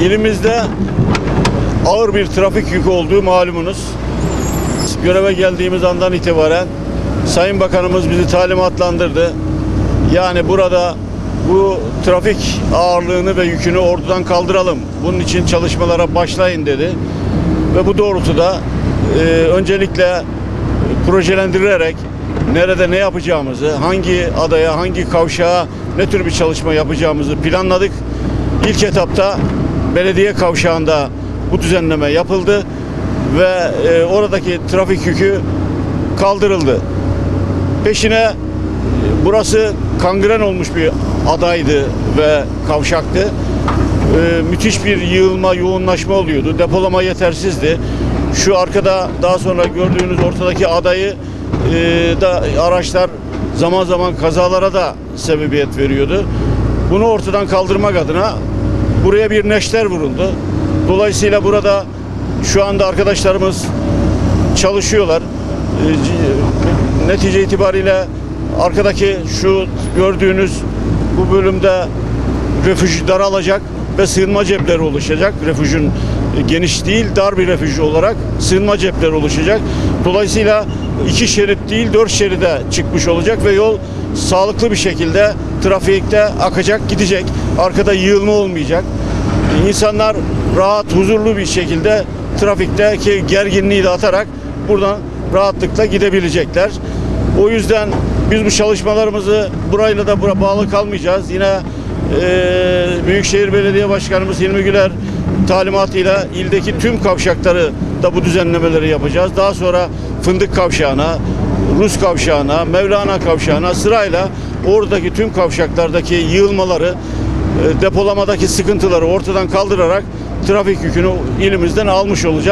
İlimizde ağır bir trafik yükü olduğu malumunuz. Göreve geldiğimiz andan itibaren Sayın Bakanımız bizi talimatlandırdı. Yani burada bu trafik ağırlığını ve yükünü ordudan kaldıralım. Bunun için çalışmalara başlayın dedi. Ve bu doğrultuda e, öncelikle projelendirerek nerede ne yapacağımızı, hangi adaya, hangi kavşağa ne tür bir çalışma yapacağımızı planladık. İlk etapta belediye kavşağında bu düzenleme yapıldı ve e, oradaki trafik yükü kaldırıldı. Peşine e, burası kangren olmuş bir adaydı ve kavşaktı. E, müthiş bir yığılma, yoğunlaşma oluyordu. Depolama yetersizdi. Şu arkada daha sonra gördüğünüz ortadaki adayı e, da araçlar zaman zaman kazalara da sebebiyet veriyordu. Bunu ortadan kaldırmak adına buraya bir neşter vuruldu. Dolayısıyla burada şu anda arkadaşlarımız çalışıyorlar. E, c- Netice itibariyle arkadaki şu gördüğünüz bu bölümde refüj daralacak ve sığınma cepleri oluşacak. Refüjün e, geniş değil dar bir refüj olarak sığınma cepleri oluşacak. Dolayısıyla iki şerit değil dört şeride çıkmış olacak ve yol sağlıklı bir şekilde trafikte akacak gidecek. Arkada yığılma olmayacak. İnsanlar rahat huzurlu bir şekilde trafikteki gerginliği de atarak buradan rahatlıkla gidebilecekler. O yüzden biz bu çalışmalarımızı burayla da bura bağlı kalmayacağız. Yine eee Büyükşehir Belediye Başkanımız Hilmi Güler talimatıyla ildeki tüm kavşakları da bu düzenlemeleri yapacağız. Daha sonra Fındık Kavşağı'na, Rus Kavşağı'na, Mevlana Kavşağı'na sırayla oradaki tüm kavşaklardaki yığılmaları, e, depolamadaki sıkıntıları ortadan kaldırarak trafik yükünü ilimizden almış olacağız.